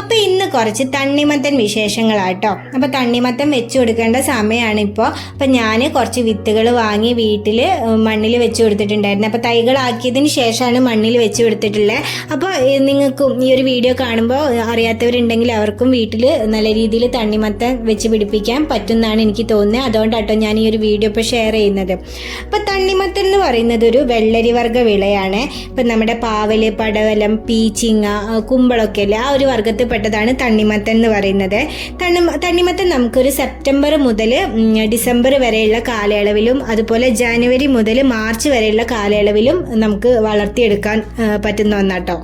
അപ്പോൾ ഇന്ന് കുറച്ച് തണ്ണിമത്തൻ വിശേഷങ്ങളാട്ടോ അപ്പോൾ തണ്ണിമത്തൻ വെച്ച് കൊടുക്കേണ്ട സമയമാണ് ഇപ്പോൾ അപ്പോൾ ഞാൻ കുറച്ച് വിത്തുകൾ വാങ്ങി വീട്ടിൽ മണ്ണിൽ വെച്ച് കൊടുത്തിട്ടുണ്ടായിരുന്നു. അപ്പോൾ തൈകളാക്കിയതിന് ശേഷമാണ് മണ്ണിൽ വെച്ച് കൊടുത്തിട്ടുള്ളത് അപ്പോൾ നിങ്ങൾക്കും ഈ ഒരു വീഡിയോ കാണുമ്പോൾ അറിയാത്തവരുണ്ടെങ്കിൽ അവർക്കും വീട്ടിൽ നല്ല രീതിയിൽ തണ്ണിമത്തൻ വെച്ച് പിടിപ്പിക്കാൻ പറ്റുമെന്നാണ് എനിക്ക് തോന്നുന്നത് അതുകൊണ്ടാട്ടോ ഞാൻ ഈ ഒരു വീഡിയോ ഇപ്പോൾ ഷെയർ ചെയ്യുന്നത്. അപ്പോൾ തണ്ണിമത്തൻ എന്ന് പറയുന്നത് ഒരു വെള്ളരി വർഗ വിളയാണ്. ഇപ്പം നമ്മുടെ പാവൽ പടവലം പീച്ചിങ്ങ കുമ്പളൊക്കെ അല്ലേ? ആ ഒരു വർഗത്തിൽ പെട്ടതാണ് തണ്ണിമത്തൻ എന്ന് പറയുന്നത്. തണ്ണി തണ്ണിമത്തൻ നമുക്കൊരു സെപ്റ്റംബർ മുതൽ ഡിസംബർ വരെയുള്ള കാലയളവിലും അതുപോലെ ജാനുവരി മുതൽ മാർച്ച് വരെയുള്ള കാലയളവിലും നമുക്ക് വളർത്തിയെടുക്കാൻ പറ്റുന്ന ഒന്നാട്ടോ.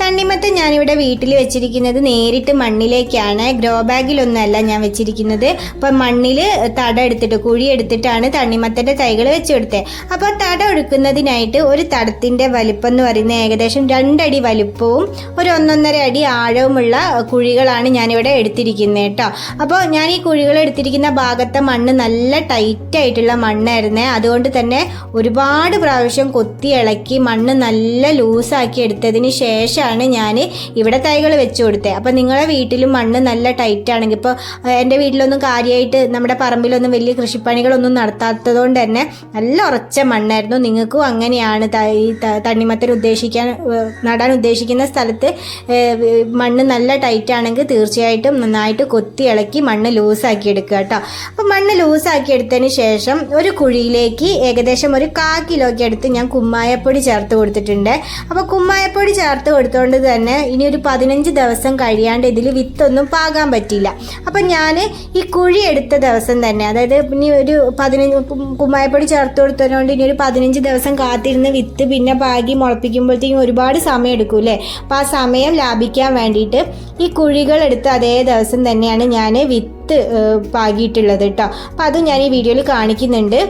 തണ്ണിമത്തൻ ഞാനിവിടെ വീട്ടിൽ വെച്ചിരിക്കുന്നത് നേരിട്ട് മണ്ണിലേക്കാണ്. ഗ്രോ ബാഗിലൊന്നുമല്ല ഞാൻ വെച്ചിരിക്കുന്നത്. അപ്പം മണ്ണിൽ തട എടുത്തിട്ട് കുഴി എടുത്തിട്ടാണ് തണ്ണിമത്തന്റെ തൈകൾ വെച്ച് കൊടുത്തത്. അപ്പോൾ തട ഒഴുക്കുന്നതിനായിട്ട് ഒരു തടത്തിന്റെ വലിപ്പം എന്ന് പറയുന്നത് ഏകദേശം രണ്ടടി വലിപ്പവും ഒരു ഒന്നൊന്നര അടി ആഴവുമുള്ള കുഴികളാണ് ഞാനിവിടെ എടുത്തിരിക്കുന്നത് കേട്ടോ. അപ്പോൾ ഞാൻ ഈ കുഴികൾ എടുത്തിരിക്കുന്ന ഭാഗത്തെ മണ്ണ് നല്ല ടൈറ്റായിട്ടുള്ള മണ്ണായിരുന്നേ. അതുകൊണ്ട് തന്നെ ഒരുപാട് പ്രാവശ്യം കൊത്തി ഇളക്കി മണ്ണ് നല്ല ലൂസാക്കി എടുത്തതിന് ശേഷമാണ് ഞാൻ ഇവിടെ തൈകൾ വെച്ച് കൊടുത്തത് അപ്പോൾ നിങ്ങളെ വീട്ടിലും മണ്ണ് നല്ല ടൈറ്റ് ആണെങ്കിൽ ഇപ്പോൾ എന്റെ വീട്ടിലൊന്നും കാര്യമായിട്ട് നമ്മുടെ പറമ്പിലൊന്നും വലിയ കൃഷിപ്പണികളൊന്നും നടത്താത്തതുകൊണ്ട് തന്നെ നല്ല ഉറച്ച മണ്ണായിരുന്നു. നിങ്ങൾക്കും അങ്ങനെയാണ് ഈ തണ്ണിമത്തൻ ഉദ്ദേശിക്കാൻ നടാൻ ഉദ്ദേശിക്കുന്ന സ്ഥലത്ത് മണ്ണ് നല്ല ടൈറ്റ് ആണെങ്കിൽ തീർച്ചയായിട്ടും നന്നായിട്ട് കൊത്തി ഇളക്കി മണ്ണ് ലൂസാക്കി എടുക്കുക കേട്ടോ. അപ്പോൾ മണ്ണ് ലൂസാക്കി എടുത്തതിന് ശേഷം ഒരു കുഴിയിലേക്ക് ഏകദേശം ഒരു കാ കിലോയ്ക്ക് അടുത്ത് ഞാൻ കുമ്മായപ്പൊടി ചേർത്ത് കൊടുത്തിട്ടുണ്ട്. അപ്പോൾ കുമ്മായപ്പൊടി ചേർത്ത് കൊടുത്തുകൊണ്ട് തന്നെ ഇനി ഒരു പതിനഞ്ച് ദിവസം കഴിയാണ്ട് ഇതിൽ വിത്തൊന്നും പാകാൻ പറ്റില്ല അപ്പം ഞാൻ ഈ കുഴി എടുത്ത ദിവസം തന്നെ അതായത് ഇനി ഒരു പതിനഞ്ച് കുമ്മായപ്പൊടി ചേർത്ത് കൊടുത്തതുകൊണ്ട് ഇനി ഒരു പതിനഞ്ച് ദിവസം കാത്തിരുന്ന് വിത്ത് പിന്നെ പാകി മുളപ്പിക്കുമ്പോഴത്തേക്കും ഒരുപാട് സമയം എടുക്കും അല്ലേ അപ്പം ആ സമയം ലാഭിക്കാൻ വേണ്ടിയിട്ട് ഈ കുഴികൾ എടുത്ത അതേ ദിവസം തന്നെയാണ് ഞാൻ വിത്ത് പാകിയിട്ടുള്ളത് കേട്ടോ അപ്പം അതും ഞാൻ ഈ വീഡിയോയിൽ കാണിക്കുന്നുണ്ട്.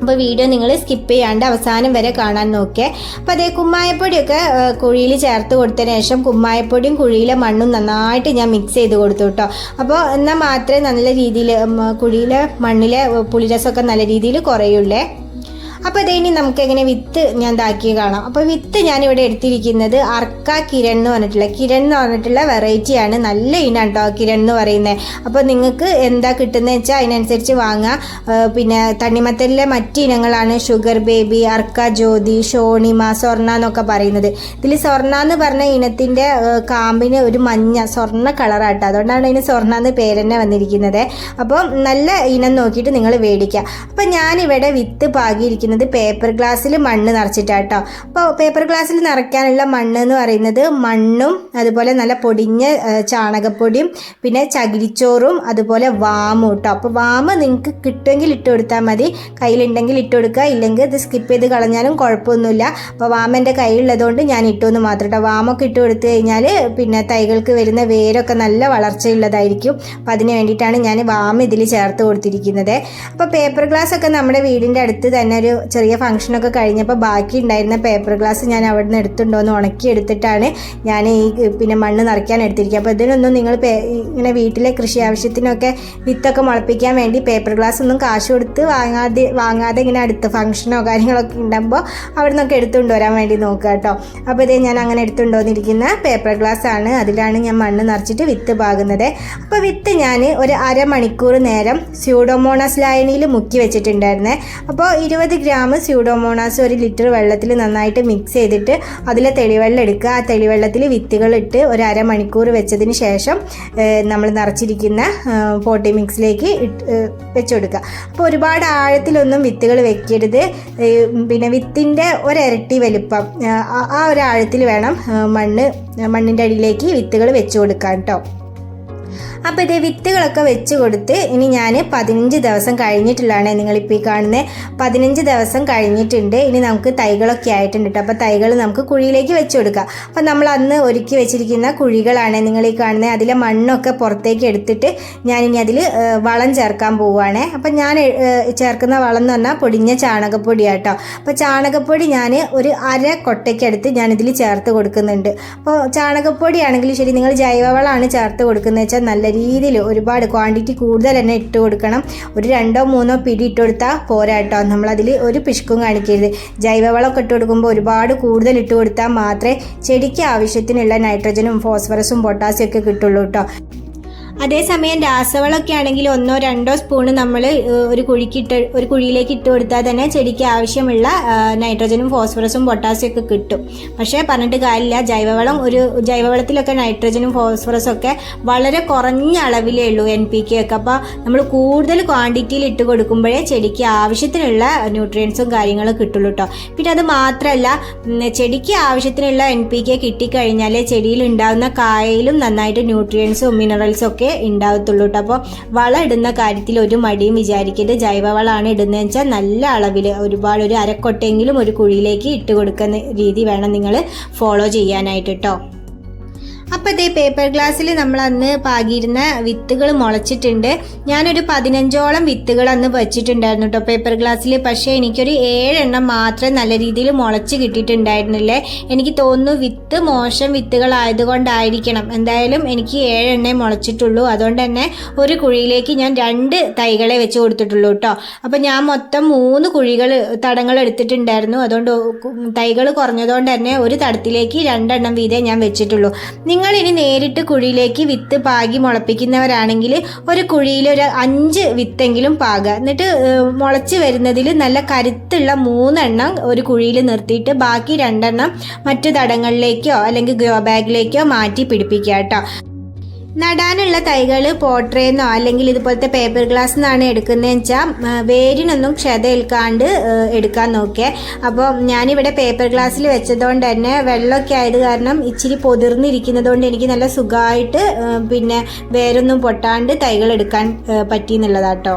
അപ്പോൾ വീഡിയോ നിങ്ങൾ സ്കിപ്പ് ചെയ്യാണ്ട് അവസാനം വരെ കാണാൻ നോക്കിയേ അപ്പോൾ അതേ കുമ്മായപ്പൊടിയൊക്കെ കുഴിയിൽ ചേർത്ത് കൊടുത്തതിന് ശേഷം കുമ്മായപ്പൊടിയും കുഴിയിലെ മണ്ണും നന്നായിട്ട് ഞാൻ മിക്സ് ചെയ്ത് കൊടുത്തു കേട്ടോ. അപ്പോൾ എന്നാൽ മാത്രമേ നല്ല രീതിയിൽ കുഴിയിലെ മണ്ണിലെ പുളിരസമൊക്കെ നല്ല രീതിയിൽ കുറയുള്ളേ. അപ്പോൾ ഇനി നമുക്ക് എങ്ങനെ വിത്ത് ഞാൻ ഇതാക്കി കാണാം. അപ്പോൾ വിത്ത് ഞാൻ ഇവിടെ എടുത്തിരിക്കുന്നത് അർക്ക കിരൺ എന്ന് പറഞ്ഞിട്ടുള്ള കിരൺ എന്ന് പറഞ്ഞിട്ടുള്ള വെറൈറ്റിയാണ് നല്ല ഇനാണ് കേട്ടോ കിരൺ എന്ന് പറയുന്നത് അപ്പോൾ നിങ്ങൾക്ക് എന്താ കിട്ടുന്നത് വെച്ചാൽ അതിനനുസരിച്ച് വാങ്ങുക പിന്നെ തണ്ണിമത്തലിലെ മറ്റ് ഇനങ്ങളാണ് ഷുഗർ ബേബി അർക്ക ജ്യോതി ഷോണിമ സ്വർണ എന്നൊക്കെ പറയുന്നത്. ഇതിൽ സ്വർണ എന്ന് പറഞ്ഞ ഇനത്തിന്റെ കാമ്പിന് ഒരു മഞ്ഞ സ്വർണ കളറാട്ടോ അതുകൊണ്ടാണ് അതിന് സ്വർണ എന്ന് പേര് തന്നെ വന്നിരിക്കുന്നത്. അപ്പോൾ നല്ല ഇനം നോക്കിയിട്ട് നിങ്ങൾ മേടിക്കുക അപ്പോൾ ഞാനിവിടെ വിത്ത് പാകിയിരിക്കുന്നത് പേപ്പർ ഗ്ലാസ്സിൽ മണ്ണ് നിറച്ചിട്ടാട്ടോ. അപ്പോൾ പേപ്പർ ഗ്ലാസ്സിൽ നിറയ്ക്കാനുള്ള മണ്ണ് എന്ന് പറയുന്നത് മണ്ണും അതുപോലെ നല്ല പൊടിഞ്ഞ ചാണകപ്പൊടിയും പിന്നെ ചകിരിച്ചോറും അതുപോലെ വാമും കേട്ടോ അപ്പോൾ വാമ് നിങ്ങൾക്ക് കിട്ടുമെങ്കിൽ ഇട്ട് കൊടുത്താൽ മതി. കയ്യിലുണ്ടെങ്കിൽ ഇട്ട് കൊടുക്കുക. ഇല്ലെങ്കിൽ ഇത് സ്കിപ്പ് ചെയ്ത് കളഞ്ഞാലും കുഴപ്പമൊന്നുമില്ല. അപ്പോൾ വാമ എന്റെ കയ്യിലുള്ളതുകൊണ്ട് ഞാൻ ഇട്ടു എന്ന് മാത്രം കേട്ടോ വാമൊക്കെ ഇട്ട് കൊടുത്തു കഴിഞ്ഞാൽ പിന്നെ തൈകൾക്ക് വരുന്ന വേരൊക്കെ നല്ല വളർച്ചയുള്ളതായിരിക്കും. അപ്പോൾ അതിന് വേണ്ടിയിട്ടാണ് ഞാൻ വാമ ഇതിൽ ചേർത്ത് കൊടുത്തിരിക്കുന്നത്. അപ്പോൾ പേപ്പർ ഗ്ലാസ് ഒക്കെ നമ്മുടെ വീടിന്റെ അടുത്ത് തന്നെ ഒരു ചെറിയ ഫംഗ്ഷനൊക്കെ കഴിഞ്ഞപ്പോൾ ബാക്കി ഉണ്ടായിരുന്ന പേപ്പർ ഗ്ലാസ് ഞാൻ അവിടെ നിന്ന് എടുത്തുണ്ടോന്ന് ഉണക്കി എടുത്തിട്ടാണ് ഞാൻ ഈ പിന്നെ മണ്ണ് നിറയ്ക്കാൻ എടുത്തിരിക്കുക അപ്പോൾ ഇതിനൊന്നും നിങ്ങൾ ഇങ്ങനെ വീട്ടിലെ കൃഷി ആവശ്യത്തിനൊക്കെ വിത്തൊക്കെ മുളപ്പിക്കാൻ വേണ്ടി പേപ്പർ ഗ്ലാസ് ഒന്നും കാശ് കൊടുത്ത് വാങ്ങാതെ വാങ്ങാതെ ഇങ്ങനെ അടുത്ത ഫംഗ്ഷനോ കാര്യങ്ങളൊക്കെ ഉണ്ടാകുമ്പോൾ അവിടെ നിന്നൊക്കെ എടുത്തുകൊണ്ട് വരാൻ വേണ്ടി നോക്കുക കേട്ടോ. അപ്പോൾ ഇതേ ഞാൻ അങ്ങനെ എടുത്തുണ്ടോന്നിരിക്കുന്ന പേപ്പർ ഗ്ലാസ് ആണ്. അതിലാണ് ഞാൻ മണ്ണ് നിറച്ചിട്ട് വിത്ത് പാകുന്നത്. അപ്പോൾ വിത്ത് ഞാൻ ഒരു അരമണിക്കൂർ നേരം സ്യൂഡോമോണസ് ലായനിയിൽ മുക്കി വെച്ചിട്ടുണ്ടായിരുന്നേ. അപ്പോൾ ഇരുപത് ഗ്രാം സ്യൂഡോമോണാസ് ഒരു ലിറ്റർ വെള്ളത്തിൽ നന്നായിട്ട് മിക്സ് ചെയ്തിട്ട് അതിലെ തെളിവെള്ളം എടുക്കുക. ആ തെളിവെള്ളത്തിൽ വിത്തുകളിട്ട് ഒരു അരമണിക്കൂർ വെച്ചതിന് ശേഷം നമ്മൾ നിറച്ചിരിക്കുന്ന പോട്ടി മിക്സിലേക്ക് ഇട്ട് വെച്ചുകൊടുക്കുക കൊടുക്കുക അപ്പോൾ ഒരുപാട് ആഴത്തിലൊന്നും വിത്തുകൾ വെക്കരുത്. പിന്നെ വിത്തിന്റെ ഒരിരട്ടി വലിപ്പം ആ- ഒരു ആഴത്തിൽ വേണം മണ്ണ് മണ്ണിന്റെ അടിയിലേക്ക് വിത്തുകൾ വെച്ചു കൊടുക്കാൻ കേട്ടോ അപ്പോൾ ഇതേ വിത്തുകളൊക്കെ വെച്ച് കൊടുത്ത് ഇനി ഞാൻ പതിനഞ്ച് ദിവസം കഴിഞ്ഞിട്ടുള്ളതാണ് നിങ്ങളിപ്പോൾ ഈ കാണുന്നത് പതിനഞ്ച് ദിവസം കഴിഞ്ഞിട്ടുണ്ട്. ഇനി നമുക്ക് തൈകളൊക്കെ ആയിട്ടുണ്ട് കേട്ടോ അപ്പോൾ തൈകൾ നമുക്ക് കുഴിയിലേക്ക് വെച്ച് കൊടുക്കാം. അപ്പോൾ നമ്മൾ അന്ന് ഒരുക്കി വെച്ചിരിക്കുന്ന കുഴികളാണ് നിങ്ങൾ ഈ കാണുന്നത് അതിലെ മണ്ണൊക്കെ പുറത്തേക്ക് എടുത്തിട്ട് ഞാനിനി അതിൽ വളം ചേർക്കാൻ പോവുകയാണ് അപ്പം ഞാൻ ചേർക്കുന്ന വളം എന്ന് പറഞ്ഞാൽ പൊടിഞ്ഞ ചാണകപ്പൊടി കേട്ടോ അപ്പോൾ ചാണകപ്പൊടി ഞാൻ ഒരു അര കൊട്ടയ്ക്കടുത്ത് ഞാനിതിൽ ചേർത്ത് കൊടുക്കുന്നുണ്ട്. അപ്പോൾ ചാണകപ്പൊടി ആണെങ്കിൽ ശരി നിങ്ങൾ ജൈവവളമാണ് ചേർത്ത് കൊടുക്കുന്നത് വെച്ചാൽ നല്ല രീതിയിൽ ഒരുപാട് ക്വാണ്ടിറ്റി കൂടുതൽ തന്നെ ഇട്ട് കൊടുക്കണം. ഒരു രണ്ടോ മൂന്നോ പിടി ഇട്ട് കൊടുത്താൽ പോരാട്ടോ നമ്മളതിൽ ഒരു പിശുക്കും കാണിക്കരുത്. ജൈവവളമൊക്കെ ഇട്ട് കൊടുക്കുമ്പോൾ ഒരുപാട് കൂടുതൽ ഇട്ട് കൊടുത്താൽ മാത്രമേ ചെടിക്ക് ആവശ്യത്തിനുള്ള നൈട്രജനും ഫോസ്ഫറസും പൊട്ടാസ്യം ഒക്കെ കിട്ടുള്ളൂ കേട്ടോ. അതേസമയം രാസവളമൊക്കെ ആണെങ്കിൽ ഒന്നോ രണ്ടോ സ്പൂണ് നമ്മൾ ഒരു കുഴിക്കിട്ട് ഒരു കുഴിയിലേക്ക് ഇട്ട് കൊടുത്താൽ തന്നെ ചെടിക്ക് ആവശ്യമുള്ള നൈട്രജനും ഫോസ്ഫറസും പൊട്ടാസ്യം ഒക്കെ കിട്ടും. പക്ഷേ പറഞ്ഞിട്ട് കാര്യമില്ല. ജൈവവളം ഒരു ജൈവവളത്തിലൊക്കെ നൈട്രജനും ഫോസ്ഫറസും ഒക്കെ വളരെ കുറഞ്ഞ അളവിലേ ഉള്ളൂ എൻ പി കെ ഒക്കെ. അപ്പോൾ നമ്മൾ കൂടുതൽ ക്വാണ്ടിറ്റിയിൽ ഇട്ട് കൊടുക്കുമ്പോഴേ ചെടിക്ക് ആവശ്യത്തിനുള്ള ന്യൂട്രിയൻസും കാര്യങ്ങളും കിട്ടുള്ളൂ കേട്ടോ പിന്നെ അത് മാത്രമല്ല ചെടിക്ക് ആവശ്യത്തിനുള്ള എൻ പി കെ കിട്ടിക്കഴിഞ്ഞാൽ ചെടിയിൽ ഉണ്ടാകുന്ന കായയിലും നന്നായിട്ട് ന്യൂട്രിയൻസും മിനറൽസും ഒക്കെ ഉണ്ടാകത്തുള്ളൂ കേട്ടോ അപ്പോൾ വളം ഇടുന്ന കാര്യത്തിൽ ഒരു മടിയും വിചാരിക്കരുത്. ജൈവവളമാണ് ഇടുന്നതെന്ന് വെച്ചാൽ നല്ല അളവിൽ ഒരുപാട് ഒരു അരക്കൊട്ടെങ്കിലും ഒരു കുഴിയിലേക്ക് ഇട്ട് കൊടുക്കുന്ന രീതി വേണം നിങ്ങൾ ഫോളോ ചെയ്യാനായിട്ട് കേട്ടോ അപ്പോൾ ഇതേ പേപ്പർ ഗ്ലാസ്സിൽ നമ്മൾ അന്ന് പാകിയിരുന്ന വിത്തുകൾ മുളച്ചിട്ടുണ്ട്. ഞാനൊരു പതിനഞ്ചോളം വിത്തുകൾ അന്ന് വെച്ചിട്ടുണ്ടായിരുന്നു കേട്ടോ പേപ്പർ ഗ്ലാസ്സിൽ പക്ഷേ എനിക്കൊരു ഏഴെണ്ണം മാത്രം നല്ല രീതിയിൽ മുളച്ച് കിട്ടിയിട്ടുണ്ടായിരുന്നില്ലേ? എനിക്ക് തോന്നുന്നു വിത്ത് മോശം വിത്തുകളായതുകൊണ്ടായിരിക്കണം. എന്തായാലും എനിക്ക് ഏഴെണ്ണേ മുളച്ചിട്ടുള്ളൂ. അതുകൊണ്ട് തന്നെ ഒരു കുഴിയിലേക്ക് ഞാൻ രണ്ട് തൈകളെ വെച്ച് കൊടുത്തിട്ടുള്ളൂ കേട്ടോ അപ്പോൾ ഞാൻ മൊത്തം മൂന്ന് കുഴികൾ തടങ്ങൾ എടുത്തിട്ടുണ്ടായിരുന്നു. അതുകൊണ്ട് തൈകൾ കുറഞ്ഞതുകൊണ്ട് തന്നെ ഒരു തടത്തിലേക്ക് രണ്ടെണ്ണം വീതേ ഞാൻ വെച്ചിട്ടുള്ളൂ. നിങ്ങൾ ഇനി നേരിട്ട് കുഴിയിലേക്ക് വിത്ത് പാകി മുളപ്പിക്കുന്നവരാണെങ്കിൽ ഒരു കുഴിയിൽ ഒരു അഞ്ച് വിത്തെങ്കിലും പാകുക എന്നിട്ട് മുളച്ച് വരുന്നതിൽ നല്ല കരുത്തുള്ള മൂന്നെണ്ണം ഒരു കുഴിയിൽ നിർത്തിയിട്ട് ബാക്കി രണ്ടെണ്ണം മറ്റു തടങ്ങളിലേക്കോ അല്ലെങ്കിൽ ഗ്രോ ബാഗിലേക്കോ മാറ്റി പിടിപ്പിക്കുക കേട്ടോ നടാനുള്ള തൈകൾ പോട്രേന്നോ അല്ലെങ്കിൽ ഇതുപോലത്തെ പേപ്പർ ഗ്ലാസ് നിന്നാണ് എടുക്കുന്നതെന്ന് വെച്ചാൽ വേരിനൊന്നും ക്ഷത ഏൽക്കാണ്ട് എടുക്കാൻ നോക്കിയേ. അപ്പോൾ ഞാനിവിടെ പേപ്പർ ഗ്ലാസ്സിൽ വെച്ചതുകൊണ്ട് തന്നെ വെള്ളമൊക്കെ ആയത് കാരണം ഇച്ചിരി പൊതിർന്നിരിക്കുന്നതുകൊണ്ട് എനിക്ക് നല്ല സുഖമായിട്ട് പിന്നെ വേരൊന്നും പൊട്ടാണ്ട് തൈകൾ എടുക്കാൻ പറ്റി എന്നുള്ളതാട്ടോ.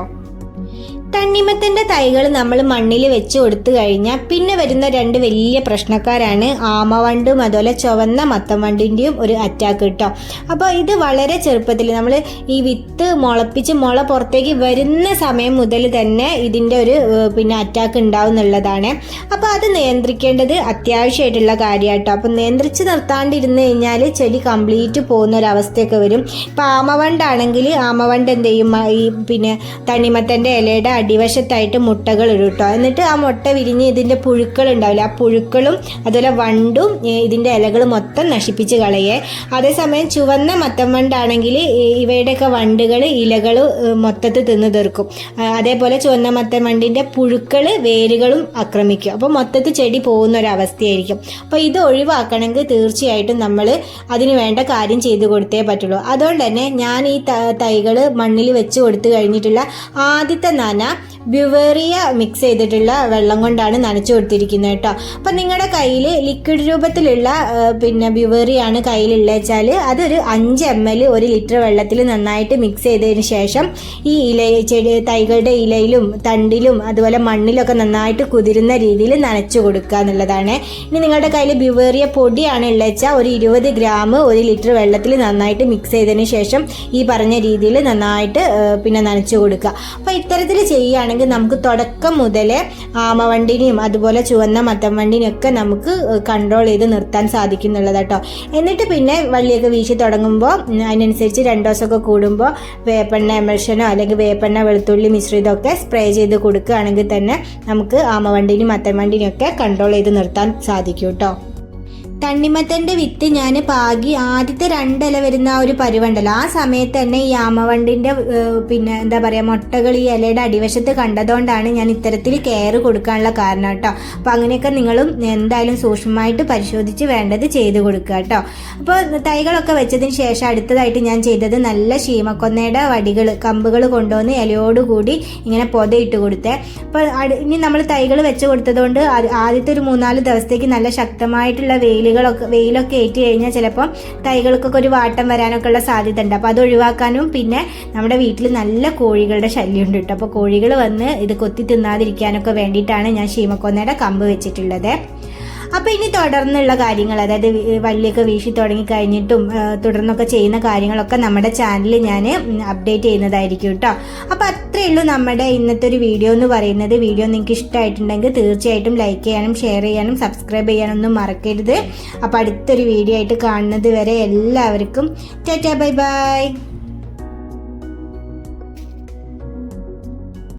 തണ്ണിമത്തന്റെ തൈകൾ നമ്മൾ മണ്ണിൽ വെച്ച് കൊടുത്തു കഴിഞ്ഞാൽ പിന്നെ വരുന്ന രണ്ട് വലിയ പ്രശ്നക്കാരാണ് ആമവണ്ടും അതുപോലെ ചുവന്ന മത്തം വണ്ടിന്റെയും ഒരു അറ്റാക്ക് കിട്ടും അപ്പോൾ ഇത് വളരെ ചെറുപ്പത്തിൽ നമ്മൾ ഈ വിത്ത് മുളപ്പിച്ച് മുള പുറത്തേക്ക് വരുന്ന സമയം മുതൽ തന്നെ ഇതിന്റെ ഒരു പിന്നെ അറ്റാക്ക് ഉണ്ടാവും എന്നുള്ളതാണ്. അപ്പോൾ അത് നിയന്ത്രിക്കേണ്ടത് അത്യാവശ്യമായിട്ടുള്ള കാര്യമായിട്ടോ അപ്പോൾ നിയന്ത്രിച്ച് നിർത്താണ്ടിരുന്ന് കഴിഞ്ഞാൽ ചെടി കംപ്ലീറ്റ് പോകുന്ന ഒരു അവസ്ഥയൊക്കെ വരും. ഇപ്പോൾ ആമവണ്ടാണെങ്കിൽ ആമവണ്ട് എന്ത് ചെയ്യും ഈ പിന്നെ തണ്ണിമത്തന്റെ ഇലയുടെ അടിവശത്തായിട്ട് മുട്ടകൾ ഇടും കേട്ടോ. എന്നിട്ട് ആ മുട്ട വിരിഞ്ഞ് ഇതിന്റെ പുഴുക്കൾ ഉണ്ടാവില്ല ആ പുഴുക്കളും അതുപോലെ വണ്ടും ഇതിന്റെ ഇലകൾ മൊത്തം നശിപ്പിച്ച് കളയേ അതേസമയം ചുവന്ന മത്തം വണ്ടാണെങ്കിൽ ഇവയുടെയൊക്കെ വണ്ടുകൾ ഇലകൾ മൊത്തത്തിൽ തിന്ന് തീർക്കും. അതേപോലെ ചുവന്ന മത്തം വണ്ടിന്റെ പുഴുക്കൾ വേരുകളും ആക്രമിക്കും. അപ്പോൾ മൊത്തത്തിൽ ചെടി പോകുന്ന ഒരവസ്ഥയായിരിക്കും അപ്പോൾ ഇത് ഒഴിവാക്കണമെങ്കിൽ തീർച്ചയായിട്ടും നമ്മൾ അതിന് വേണ്ട കാര്യം ചെയ്തു കൊടുത്തേ പറ്റുള്ളൂ. അതുകൊണ്ട് തന്നെ ഞാൻ ഈ തൈകൾ മണ്ണിൽ വെച്ച് കൊടുത്തു കഴിഞ്ഞിട്ടുള്ള ആദ്യത്തെ നന ബ്യുവേറിയ മിക്സ് ചെയ്തിട്ടുള്ള വെള്ളം കൊണ്ടാണ് നനച്ചു കൊടുത്തിരിക്കുന്നത് കേട്ടോ. അപ്പം നിങ്ങളുടെ കയ്യിൽ ലിക്വിഡ് രൂപത്തിലുള്ള പിന്നെ ബ്യുവേറിയാണ് കയ്യിലുള്ള വെച്ചാൽ അതൊരു അഞ്ച് എം എൽ ഒരു ലിറ്റർ വെള്ളത്തിൽ നന്നായിട്ട് മിക്സ് ചെയ്തതിന് ശേഷം ഈ ഇല ചെടി തൈകളുടെ ഇലയിലും തണ്ടിലും അതുപോലെ മണ്ണിലൊക്കെ നന്നായിട്ട് കുതിരുന്ന രീതിയിൽ നനച്ചു കൊടുക്കുക എന്നുള്ളതാണ്. ഇനി നിങ്ങളുടെ കയ്യിൽ ബ്യുവേറിയ പൊടിയാണ് ഉള്ളതെച്ചാൽ ഒരു ഇരുപത് ഗ്രാം ഒരു ലിറ്റർ വെള്ളത്തിൽ നന്നായിട്ട് മിക്സ് ചെയ്തതിന് ശേഷം ഈ പറഞ്ഞ രീതിയിൽ നന്നായിട്ട് പിന്നെ നനച്ചു കൊടുക്കുക. അപ്പോൾ ഇത്തരത്തിൽ ചെയ്യുകയാണെങ്കിൽ നമുക്ക് തുടക്കം മുതലേ ആമവണ്ടിനെയും അതുപോലെ ചുവന്ന മത്തം വണ്ടിനെയും ഒക്കെ നമുക്ക് കൺട്രോൾ ചെയ്ത് നിർത്താൻ സാധിക്കും എന്നുള്ളത് കേട്ടോ. എന്നിട്ട് പിന്നെ വള്ളിയൊക്കെ വീശി തുടങ്ങുമ്പോൾ അതിനനുസരിച്ച് രണ്ട് ദിവസമൊക്കെ കൂടുമ്പോൾ വേപ്പെണ്ണ എമൽഷനോ അല്ലെങ്കിൽ വേപ്പെണ്ണ വെളുത്തുള്ളി മിശ്രിതമൊക്കെ സ്പ്രേ ചെയ്ത് കൊടുക്കുകയാണെങ്കിൽ തന്നെ നമുക്ക് ആമവണ്ടിനെയും മത്തൻ വണ്ടിനെയും ഒക്കെ കൺട്രോൾ ചെയ്ത് നിർത്താൻ സാധിക്കും കേട്ടോ. തണ്ണിമത്തന്റെ വിത്ത് ഞാൻ പാകി ആദ്യത്തെ രണ്ടില വരുന്ന ഒരു പരുവുണ്ടല്ലോ. ആ സമയത്ത് തന്നെ ഈ ആമവണ്ടിന്റെ പിന്നെ എന്താ പറയുക മുട്ടകൾ ഈ ഇലയുടെ അടിവശത്ത് കണ്ടതുകൊണ്ടാണ് ഞാൻ ഇത്തരത്തിൽ കെയർ കൊടുക്കാനുള്ള കാരണം കേട്ടോ. അപ്പോൾ അങ്ങനെയൊക്കെ നിങ്ങളും എന്തായാലും സൂക്ഷ്മമായിട്ട് പരിശോധിച്ച് വേണ്ടത് ചെയ്ത് കൊടുക്കുക കേട്ടോ. അപ്പോൾ തൈകളൊക്കെ വെച്ചതിന് ശേഷം അടുത്തതായിട്ട് ഞാൻ ചെയ്തത് നല്ല ശീമക്കൊന്നയുടെ വടികൾ കമ്പുകൾ കൊണ്ടുവന്ന് ഇലയോടുകൂടി ഇങ്ങനെ പൊതയിട്ട് കൊടുത്തേ. അപ്പോൾ ഇനി നമ്മൾ തൈകൾ വെച്ച് കൊടുത്തതുകൊണ്ട് ആദ്യത്തെ ഒരു മൂന്നാൽ ദിവസത്തേക്ക് നല്ല ശക്തമായിട്ടുള്ള വെയിലുകളൊക്കെ വെയിലൊക്കെ ഏറ്റ് കഴിഞ്ഞാൽ ചിലപ്പോൾ തൈകൾക്കൊക്കെ ഒരു വാട്ടം വരാനൊക്കെ ഉള്ള സാധ്യത ഉണ്ട് അപ്പോൾ അത് ഒഴിവാക്കാനും പിന്നെ നമ്മുടെ വീട്ടിൽ നല്ല കോഴികളുടെ ശല്യം ഉണ്ട് കേട്ടോ. അപ്പോൾ കോഴികൾ വന്ന് ഇത് കൊത്തി തിന്നാതിരിക്കാനൊക്കെ വേണ്ടിയിട്ടാണ് ഞാൻ ശീമക്കൊന്നയുടെ കമ്പ് വെച്ചിട്ടുള്ളത്. അപ്പോൾ ഇനി തുടർന്നുള്ള കാര്യങ്ങൾ അതായത് വള്ളിയൊക്കെ വീശി തുടങ്ങി കഴിഞ്ഞിട്ടും തുടർന്നൊക്കെ ചെയ്യുന്ന കാര്യങ്ങളൊക്കെ നമ്മുടെ ചാനലിൽ ഞാൻ അപ്ഡേറ്റ് ചെയ്യുന്നതായിരിക്കും കേട്ടോ അപ്പോൾ അത്രയേ ഉള്ളൂ നമ്മുടെ ഇന്നത്തെ ഒരു വീഡിയോ എന്ന് പറയുന്നത്. വീഡിയോ നിങ്ങൾക്ക് ഇഷ്ടമായിട്ടുണ്ടെങ്കിൽ തീർച്ചയായിട്ടും ലൈക്ക് ചെയ്യാനും ഷെയർ ചെയ്യാനും സബ്സ്ക്രൈബ് ചെയ്യാനൊന്നും മറക്കരുത്. അപ്പോൾ അടുത്തൊരു വീഡിയോ ആയിട്ട് കാണുന്നത് വരെ എല്ലാവർക്കും ടാറ്റാ ബൈ ബൈ